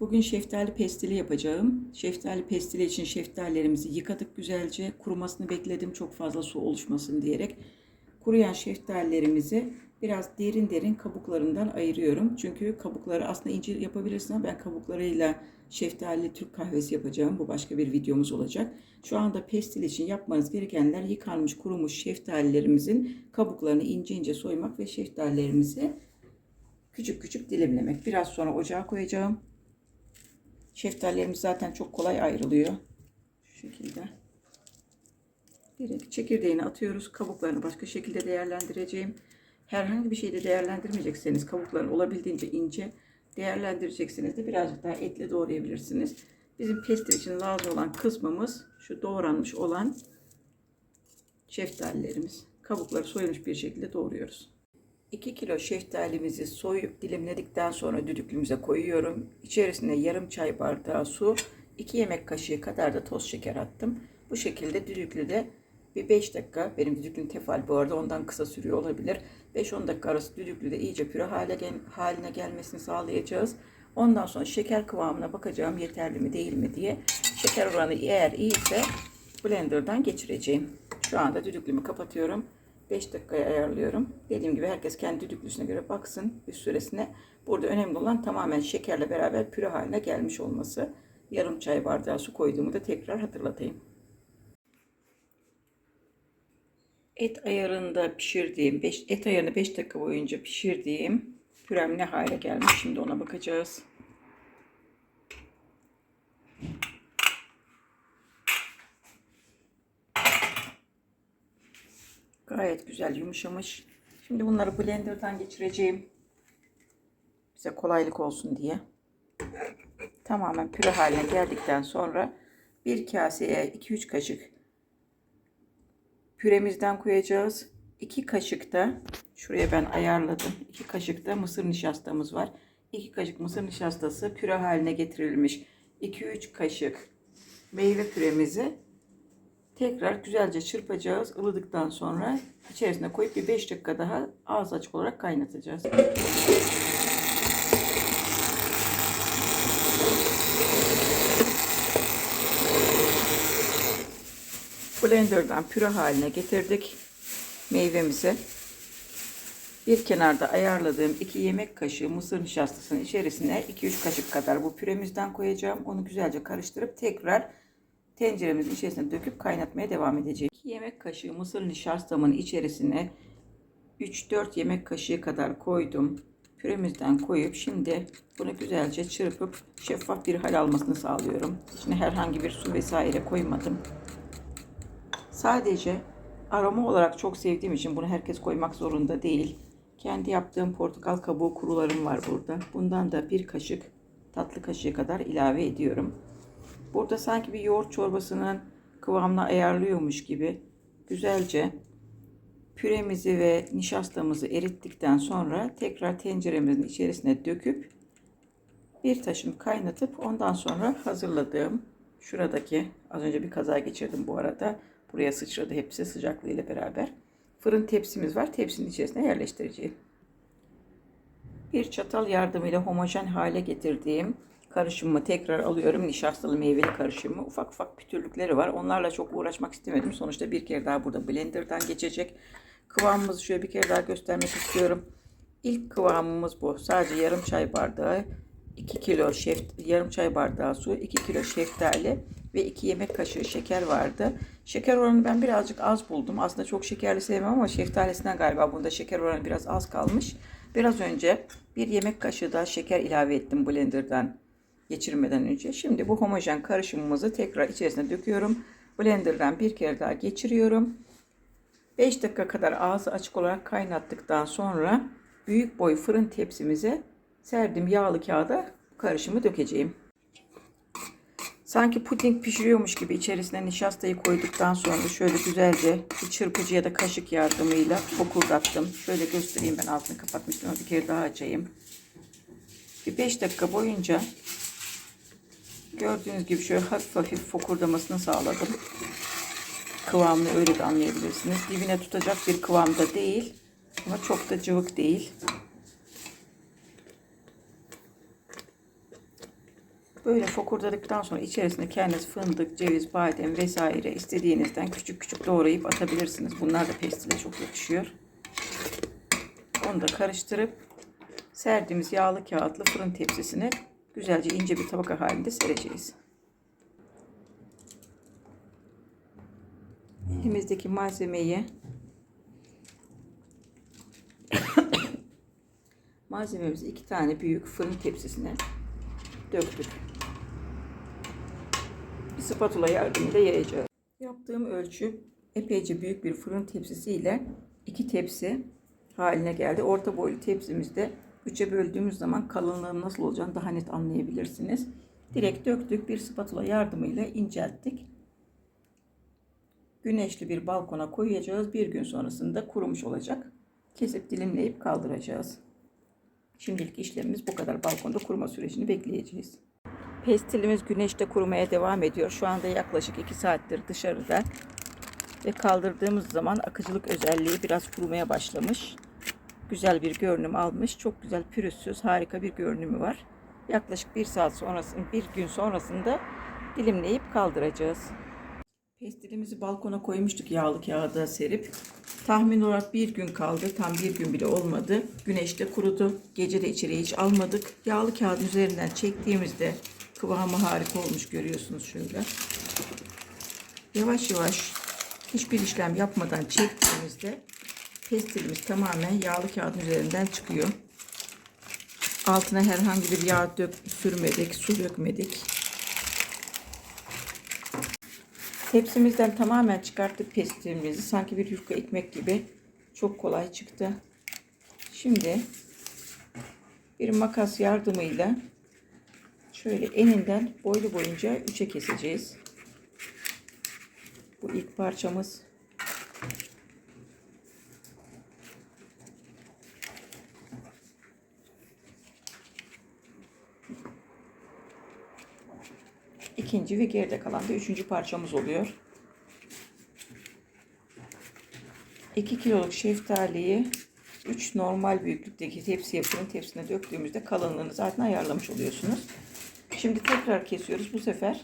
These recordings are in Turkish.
Bugün şeftali pestili yapacağım. Şeftali pestili için şeftalilerimizi yıkadık güzelce. Kurumasını bekledim çok fazla su oluşmasın diyerek. Kuruyan şeftalilerimizi biraz derin derin kabuklarından ayırıyorum. Çünkü kabukları aslında ince yapabilirsin ama ben kabuklarıyla şeftali Türk kahvesi yapacağım. Bu başka bir videomuz olacak. Şu anda pestil için yapmanız gerekenler yıkanmış kurumuş şeftalilerimizin kabuklarını ince ince soymak ve şeftalilerimizi küçük küçük dilimlemek. Biraz sonra ocağa koyacağım. Şeftalilerimiz zaten çok kolay ayrılıyor. Şu şekilde. Direkt çekirdeğini atıyoruz. Kabuklarını başka şekilde değerlendireceğim. Herhangi bir şeyde değerlendirmeyecekseniz kabuklarını olabildiğince ince değerlendireceksiniz de birazcık daha etle doğrayabilirsiniz. Bizim pestil için lazım olan kısmımız şu doğranmış olan şeftalilerimiz. Kabukları soyulmuş bir şekilde doğruyoruz. 2 kilo şeftalimizi soyup dilimledikten sonra düdüklümüze koyuyorum. İçerisine yarım çay bardağı su, 2 yemek kaşığı kadar da toz şeker attım. Bu şekilde düdüklüde bir 5 dakika, benim düdüklüm tefal bu arada ondan kısa sürüyor olabilir. 5-10 dakika arası düdüklüde iyice püre hale gel haline gelmesini sağlayacağız. Ondan sonra şeker kıvamına bakacağım yeterli mi değil mi diye. Şeker oranı eğer iyiyse blenderdan geçireceğim. Şu anda düdüklümü kapatıyorum. 5 dakikaya ayarlıyorum. Dediğim gibi herkes kendi düdüklüsüne göre baksın üst süresine. Burada önemli olan tamamen şekerle beraber püre haline gelmiş olması. Yarım çay bardağı su koyduğumu da tekrar hatırlatayım. Et ayarında pişirdiğim, et ayarını 5 dakika boyunca pişirdiğim pürem ne hale gelmiş şimdi ona bakacağız. Gayet güzel yumuşamış. Şimdi bunları blenderdan geçireceğim. Bize kolaylık olsun diye. Tamamen püre haline geldikten sonra bir kaseye 2-3 kaşık püremizden koyacağız. 2 kaşık da şuraya ben ayarladım. 2 kaşık da mısır nişastamız var. 2 kaşık mısır nişastası püre haline getirilmiş. 2-3 kaşık meyve püremizi tekrar güzelce çırpacağız. Ilıdıktan sonra içerisine koyup bir 5 dakika daha ağız açık olarak kaynatacağız. Blender'dan püre haline getirdik meyvemizi. Bir kenarda ayarladığım 2 yemek kaşığı mısır nişastasının içerisine 2-3 kaşık kadar bu püremizden koyacağım. Onu güzelce karıştırıp tekrar tenceremizin içerisine döküp kaynatmaya devam edeceğim. 2 yemek kaşığı mısır nişastamın içerisine 3-4 yemek kaşığı kadar koydum. Püremizden koyup şimdi bunu güzelce çırpıp şeffaf bir hal almasını sağlıyorum. İçine herhangi bir su vesaire koymadım. Sadece aroma olarak çok sevdiğim için bunu herkes koymak zorunda değil. Kendi yaptığım portakal kabuğu kurularım var burada. Bundan da bir kaşık tatlı kaşığı kadar ilave ediyorum. Burada sanki bir yoğurt çorbasının kıvamına ayarlıyormuş gibi güzelce püremizi ve nişastamızı erittikten sonra tekrar tenceremizin içerisine döküp bir taşım kaynatıp ondan sonra hazırladığım şuradaki az önce bir kaza geçirdim bu arada buraya sıçradı hepsi sıcaklığıyla beraber. Fırın tepsimiz var tepsinin içerisine yerleştireceğim. Bir çatal yardımıyla homojen hale getirdiğim karışımımı tekrar alıyorum. Nişastalı meyveli karışımı. Ufak ufak pütürlükleri var. Onlarla çok uğraşmak istemedim. Sonuçta bir kere daha burada blenderdan geçecek. Kıvamımızı şöyle bir kere daha göstermek istiyorum. İlk kıvamımız bu. Sadece yarım çay bardağı 2 kilo şef, yarım çay bardağı su, 2 kilo şeftali ve 2 yemek kaşığı şeker vardı. Şeker oranı ben birazcık az buldum. Aslında çok şekerli sevmem ama şeftalisinden galiba bunda şeker oranı biraz az kalmış. Biraz önce bir yemek kaşığı daha şeker ilave ettim blenderdan geçirmeden önce. Şimdi bu homojen karışımımızı tekrar içerisine döküyorum. Blenderdan bir kere daha geçiriyorum. 5 dakika kadar ağzı açık olarak kaynattıktan sonra büyük boy fırın tepsimize serdim yağlı kağıda karışımı dökeceğim. Sanki puding pişiriyormuş gibi içerisine nişastayı koyduktan sonra şöyle güzelce bir çırpıcı ya da kaşık yardımıyla fokurdattım. Şöyle göstereyim ben altını kapatmıştım. Bir kere daha açayım. Bir 5 dakika boyunca gördüğünüz gibi şöyle hafif hafif fokurdamasını sağladım. Kıvamını öyle de anlayabilirsiniz. Dibine tutacak bir kıvamda değil. Ama çok da cıvık değil. Böyle fokurdadıktan sonra içerisine kendiniz fındık, ceviz, badem vesaire istediğinizden küçük küçük doğrayıp atabilirsiniz. Bunlar da pestile çok yakışıyor. Onu da karıştırıp serdiğimiz yağlı kağıtlı fırın tepsisine güzelce ince bir tabaka halinde sereceğiz. Elimizdeki malzemeyi malzememizi iki tane büyük fırın tepsisine döktük. Bir spatula yardımıyla yayacağız. Yaptığım ölçü epeyce büyük bir fırın tepsisiyle iki tepsi haline geldi. Orta boylu tepsimizde üçe böldüğümüz zaman kalınlığının nasıl olacağını daha net anlayabilirsiniz. Direkt döktük bir spatula yardımıyla incelttik. Güneşli bir balkona koyacağız. Bir gün sonrasında kurumuş olacak. Kesip dilimleyip kaldıracağız. Şimdilik işlemimiz bu kadar. Balkonda kuruma sürecini bekleyeceğiz. Pestilimiz güneşte kurumaya devam ediyor. Şu anda yaklaşık 2 saattir dışarıda. Ve kaldırdığımız zaman akıcılık özelliği biraz kurumaya başlamış. Güzel bir görünüm almış. Çok güzel pürüzsüz harika bir görünümü var. Yaklaşık bir saat sonrasında, bir gün sonrasında dilimleyip kaldıracağız. Pestilimizi balkona koymuştuk yağlı kağıda serip. Tahmin olarak bir gün kaldı. Tam bir gün bile olmadı. Güneşte kurudu. Gece de içeriye hiç almadık. Yağlı kağıdın üzerinden çektiğimizde kıvamı harika olmuş görüyorsunuz şöyle. Yavaş yavaş hiçbir işlem yapmadan çektiğimizde pestilimiz tamamen yağlı kağıdın üzerinden çıkıyor. Altına herhangi bir yağ dök, sürmedik, su dökmedik. Tepsimizden tamamen çıkarttık pestilimizi. Sanki bir yufka ekmek gibi çok kolay çıktı. Şimdi bir makas yardımıyla şöyle eninden boylu boyunca üçe keseceğiz. Bu ilk parçamız. İkinci ve geride kalan da üçüncü parçamız oluyor. 2 kiloluk şeftaliyi 3 normal büyüklükteki tepsiye fırın tepsisine döktüğümüzde kalınlığını zaten ayarlamış oluyorsunuz. Şimdi tekrar kesiyoruz. Bu sefer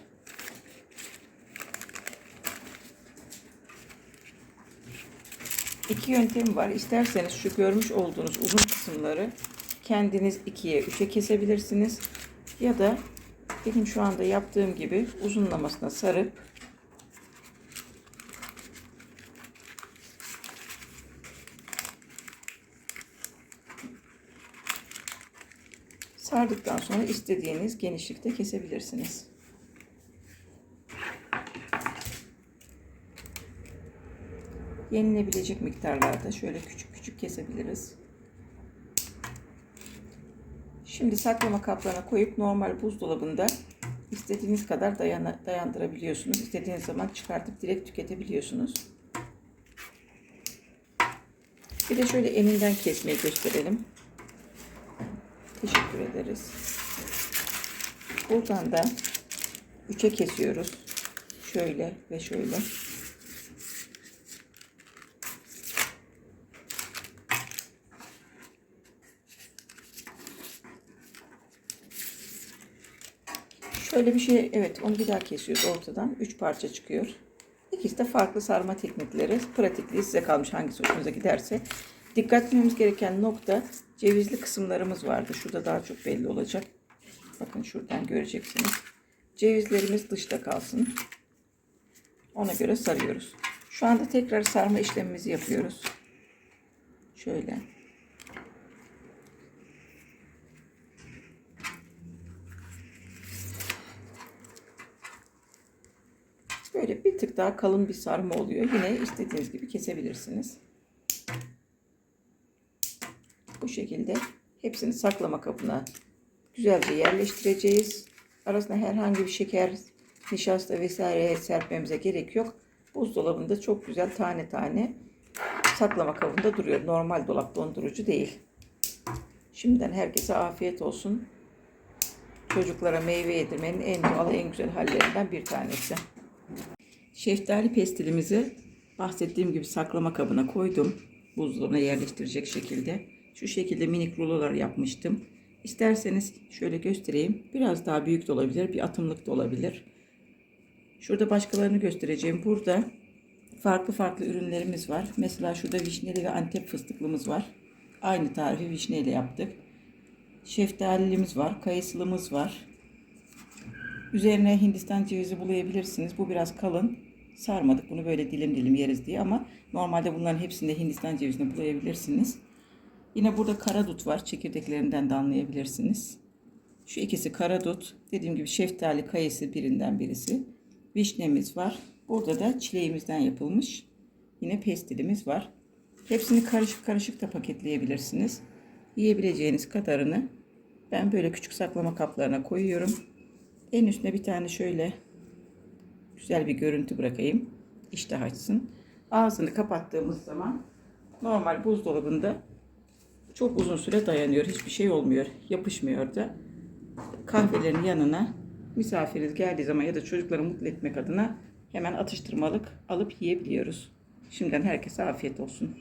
iki yöntem var. İsterseniz şu görmüş olduğunuz uzun kısımları kendiniz ikiye, üçe kesebilirsiniz. Ya da benim şu anda yaptığım gibi uzunlamasına sarıp sardıktan sonra istediğiniz genişlikte kesebilirsiniz. Yenilebilecek miktarlarda şöyle küçük küçük kesebiliriz. Şimdi saklama kaplarına koyup normal buzdolabında istediğiniz kadar dayana, dayandırabiliyorsunuz. İstediğiniz zaman çıkartıp direkt tüketebiliyorsunuz. Bir de şöyle eninden kesmeyi gösterelim. Teşekkür ederiz. Buradan da üçe kesiyoruz. Şöyle ve şöyle. Şöyle bir şey, evet onu bir daha kesiyoruz ortadan. Üç parça çıkıyor. İkisi de farklı sarma teknikleri. Pratikliği size kalmış hangisi hoşunuza giderse. Dikkat etmemiz gereken nokta cevizli kısımlarımız vardı. Şurada daha çok belli olacak. Bakın şuradan göreceksiniz. Cevizlerimiz dışta kalsın. Ona göre sarıyoruz. Şu anda tekrar sarma işlemimizi yapıyoruz. Şöyle. Daha kalın bir sarma oluyor. Yine istediğiniz gibi kesebilirsiniz. Bu şekilde hepsini saklama kabına güzelce yerleştireceğiz. Arasına herhangi bir şeker, nişasta vesaire serpmemize gerek yok. Buzdolabında çok güzel tane tane saklama kabında duruyor. Normal dolap dondurucu değil. Şimdiden herkese afiyet olsun. Çocuklara meyve yedirmenin en doğal, en güzel hallerinden bir tanesi. Şeftali pestilimizi bahsettiğim gibi saklama kabına koydum. Buzdolabına yerleştirecek şekilde. Şu şekilde minik rulolar yapmıştım. İsterseniz şöyle göstereyim. Biraz daha büyük de olabilir. Bir atımlık da olabilir. Şurada başkalarını göstereceğim. Burada farklı farklı ürünlerimiz var. Mesela şurada vişneli ve antep fıstıklımız var. Aynı tarifi vişneyle yaptık. Şeftalimiz var. Kayısılımız var. Üzerine Hindistan cevizi bulayabilirsiniz. Bu biraz kalın. Sarmadık bunu böyle dilim dilim yeriz diye ama normalde bunların hepsinde Hindistan cevizini bulayabilirsiniz. Yine burada karadut var. Çekirdeklerinden de anlayabilirsiniz. Şu ikisi karadut. Dediğim gibi şeftali kayısı birinden birisi. Vişnemiz var. Burada da çileğimizden yapılmış. Yine pestilimiz var. Hepsini karışık karışık da paketleyebilirsiniz. Yiyebileceğiniz kadarını ben böyle küçük saklama kaplarına koyuyorum. En üstüne bir tane şöyle güzel bir görüntü bırakayım. İştah açsın. Ağzını kapattığımız zaman normal buzdolabında çok uzun süre dayanıyor. Hiçbir şey olmuyor. Yapışmıyor da. Kahvelerin yanına misafiriniz geldiği zaman ya da çocukları mutlu etmek adına hemen atıştırmalık alıp yiyebiliyoruz. Şimdiden herkese afiyet olsun.